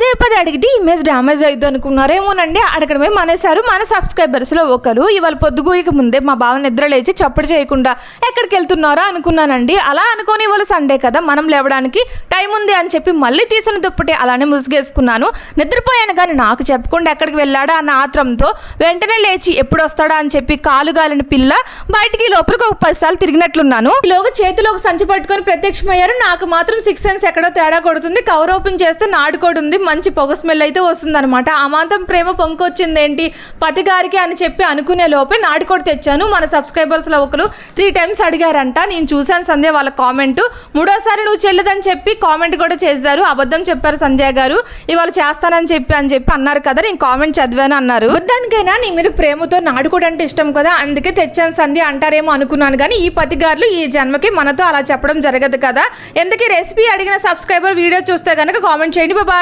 పదే పదే అడిగితే ఇమేజ్ డ్యామేజ్ అయ్యిద్ది అనుకున్నారేమోనండి. అడగడమే మానేశారు. మన సబ్స్క్రైబర్స్లో ఒకరు ఇవాళ పొద్దుగూయక ముందే మా బావ నిద్ర లేచి చప్పుడు చేయకుండా ఎక్కడికి వెళ్తున్నారో అనుకున్నానండి. అలా అనుకోని ఇవాళ సండే కదా మనం లేవడానికి టైం ఉంది అని చెప్పి మళ్ళీ తీసిన దుప్పటి అలానే ముసుగేసుకున్నాను. నిద్రపోయాను కానీ నాకు చెప్పకుండా ఎక్కడికి వెళ్ళాడా అన్న ఆత్రంతో వెంటనే లేచి ఎప్పుడు వస్తాడా అని చెప్పి కాలు గాలిన పిల్ల బయటికి లోపలికి ఒక పది సార్లు తిరిగినట్లున్నాను. ఈలోగా చేతిలో ఒక సంచి పట్టుకొని ప్రత్యక్షమయ్యారు. నాకు మాత్రం సిక్స్ సెన్స్ ఎక్కడో తేడా కొడుతుంది. కవర్ ఓపెన్ చేస్తే నాడుకోడు ఉంది మంచి పొగ స్మెల్ అయితే వస్తుందనమాట అమాంతం ప్రేమ పొంకొచ్చింది ఏంటి పతి గారికి అని చెప్పి అనుకునే లోపే నాటుకోడి తెచ్చాను. మన సబ్స్క్రైబర్స్లో ఒకరు త్రీ టైమ్స్ అడిగారంట. నేను చూశాను సంధ్య వాళ్ళ కామెంట్. మూడోసారి నువ్వు చెల్లదని చెప్పి కామెంట్ కూడా చేశారు. అబద్ధం చెప్పారు సంధ్య గారు. ఇవాళ చేస్తానని చెప్పి అని చెప్పి అన్నారు కదా నేను కామెంట్ చదివాను అన్నారు. దానికైనా నీ మీద ప్రేమతో నాటుకోడి అంటే ఇష్టం కదా అందుకే తెచ్చాను సంధ్య అంటారేమో అనుకున్నాను కానీ ఈ పతిగారులు ఈ జన్మకి మనతో అలా చెప్పడం జరగదు కదా. ఎందుకు రెసిపీ అడిగిన సబ్స్క్రైబర్ వీడియో చూస్తే కనుక కామెంట్ చేయండి. బాబాయ్